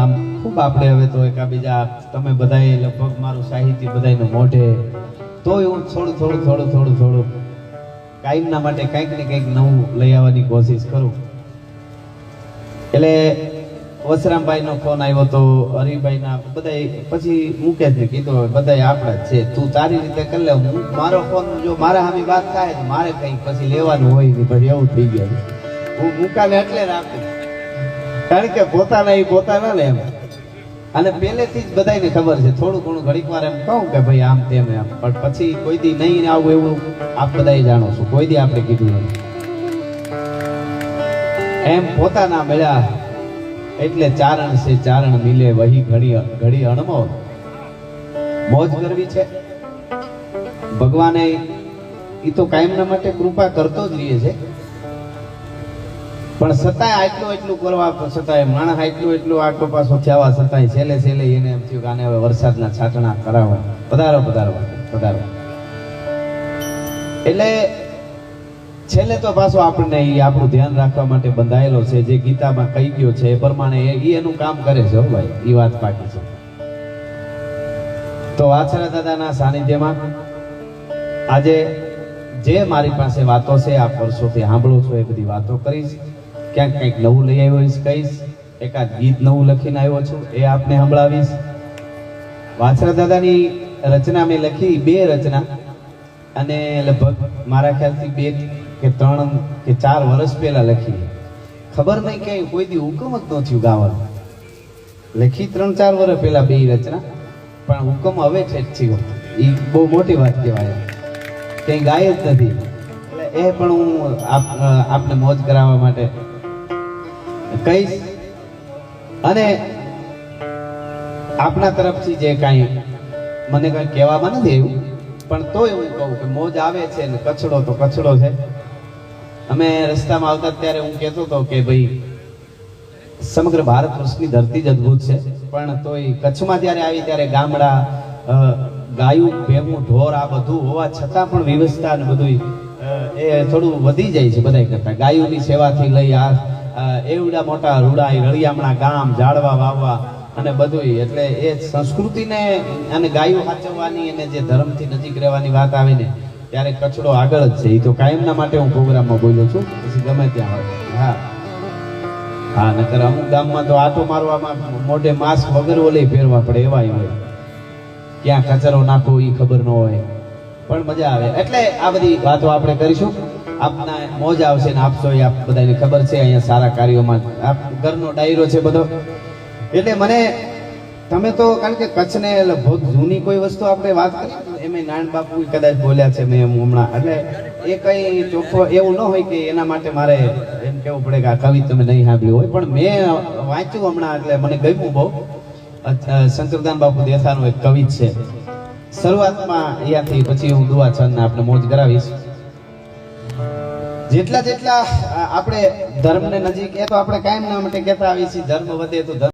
આમ ખૂબ આપણે હવે તો એકાબીજા, તમે બધાએ લગભગ મારું સાહિત્ય બધાને મોઢે. તોય હું થોડું થોડું થોડું થોડું થોડું કાયમના માટે કંઈક ને કંઈક નવું લઈ આવવાની કોશિશ કરું. એટલે વસરામભાઈનો ફોન આવ્યો તો હરિભાઈના બધા પછી મૂકે જ કીધું બધાય આપણા છે. તું તારી રીતે કરી લે, હું મારો ફોન, જો મારા સામે વાત થાય તો મારે કંઈક પછી લેવાનું હોય નહીં પછી એવું થઈ ગયું. હું મૂકાને એટલે રાખું. કારણ કે પોતાના એ પોતાના ને એમ. અને પહેલેથી જ બધાને ખબર છે, થોડું ઘણું ઘડીક વાર એમ કહું કે ભાઈ આમ તેમ એમ. પણ પછી કોઈ દી નહીં આવું એવું, આપ બધા જાણો છો. કોઈ દી આપણે કીધું નથી. એમ પોતાના મળ્યા એટલે ચારણ છે ચારણ મિલે વહી ઘડી ઘડી અણમોલ મોજ કરવી છે. ભગવાને એ તો કાયમના માટે કૃપા કરતો જ રહીએ છે. પણ છતાંય આટલું એટલું કરવા છતાંય માણસ આટલું એટલું આટલો પાછો થયા છતાંય છેલ્લે છેલ્લે એને એમ થયું કે આને હવે વરસાદના છાંટણા કરાવો પધારો પધારો પધારો. એટલે છેલ્લે તો પાછો આપણને એ આપણું ધ્યાન રાખવા માટે બંધાયેલો છે, જે ગીતામાં કહી ગયો છે, એ પ્રમાણે એ એનું કામ કરે છે હો ભાઈ એ વાત પાકી છે. તો આચરા દાદાના સાનિધ્યમાં આજે જે મારી પાસે વાતો છે, આપ વર્ષોથી સાંભળો છો, એ બધી વાતો કરીશ. ક્યાંક કંઈક નવું લઈ આવ્યો હોઈશ, કહીશ, એકાદ ગીત નવું લખીને આવ્યો છું, એ આપને સંભળાવીશ. વાછરા દાદાની રચના મેં લખી, બે રચના, અને લગભગ મારા ખ્યાલથી બે કે ત્રણ કે ચાર વર્ષ પહેલાં લખી. ખબર નહીં કે કોઈ દી હુકમ જ ન થયું ગાવાનું. લખી ત્રણ ચાર વર્ષ પહેલાં બે રચના, પણ હુકમ હવે ઠેઠ થયો. એ બહુ મોટી વાત કહેવાય. કંઈ ગાય જ નથી. એટલે એ પણ હું આપ આપને મોજ કરાવવા માટે કહીશ. અને આપણા તરફથી જે કાંઈ મને કંઈ કહેવામાં નથી એવું પણ તોય હું કહું કે મોજ આવે છે ને કચડો તો કચડો છે. અમે રસ્તામાં આવતા ત્યારે હું કહેતો હતો કે ભાઈ, સમગ્ર ભારત વર્ષની ધરતી જ અદ્ભુત છે, પણ તોય કચ્છમાં જ્યારે આવી ત્યારે ગામડા ગાયું ભેગું ઢોર આ બધું હોવા છતાં પણ વ્યવસ્થા ને બધું એ થોડું વધી જાય છે બધા કરતા. ગાયોની સેવાથી લઈ આ એવડા મોટા રૂડાઈ રળિયામણા ગામ ઝાડવા વાવવા અને બધું એટલે એ સંસ્કૃતિને અને ગાયો સાચવવાની અને જે ધર્મથી નજીક રહેવાની વાત આવે ને, ત્યારે કચડો આગળ જ છે. એ તો કાયમના માટે હું પ્રોગ્રામમાં બોલ્યો છું. પછી ગમે ત્યાં હોય. હા. હા, નકર અમુક ગામમાં તો આટો મારવામાં મોઢે માસ્ક વગર ઓલે ફેરવા પડે એવા હોય. ક્યાં કચરો નાખો એ ખબર ન હોય. પણ મજા આવે. એટલે આ બધી વાતો આપણે કરીશું. આપના મોજ આવશે ને આપશો એ આપ બધાને ખબર છે અહીંયા સારા કાર્યોમાં. આપ ઘરનો ડાયરો છે બધો. એટલે મને, તમે તો કારણ કે કચ્છને લગભગ જૂની કોઈ વસ્તુ આપણે વાત કરી એમ નાન બાપુ કદાચ બોલ્યા છે મેં એમ હમણાં. એટલે એ કઈ ચોખ્ખો એવું ન હોય કે એના માટે મારે એમ કેવું પડે કે આ કવિ તમે નહીં સાંભળ્યું હોય. પણ મેં વાંચ્યું હમણાં એટલે મને ગમ્યું બહુ. શંકરદાન બાપુ દેસાનું એક કવિ છે. શરૂઆતમાં અહીંયાથી પછી હું દુઆ છંદ આપણે મોજ કરાવીશ. જેટલા જેટલા આપણે આપણે ધર્મને નજીક, એ તો આપણે કાયમ ના માટે કહેતા આવીએ છીએ, ધર્મ વધે તો ધર્મ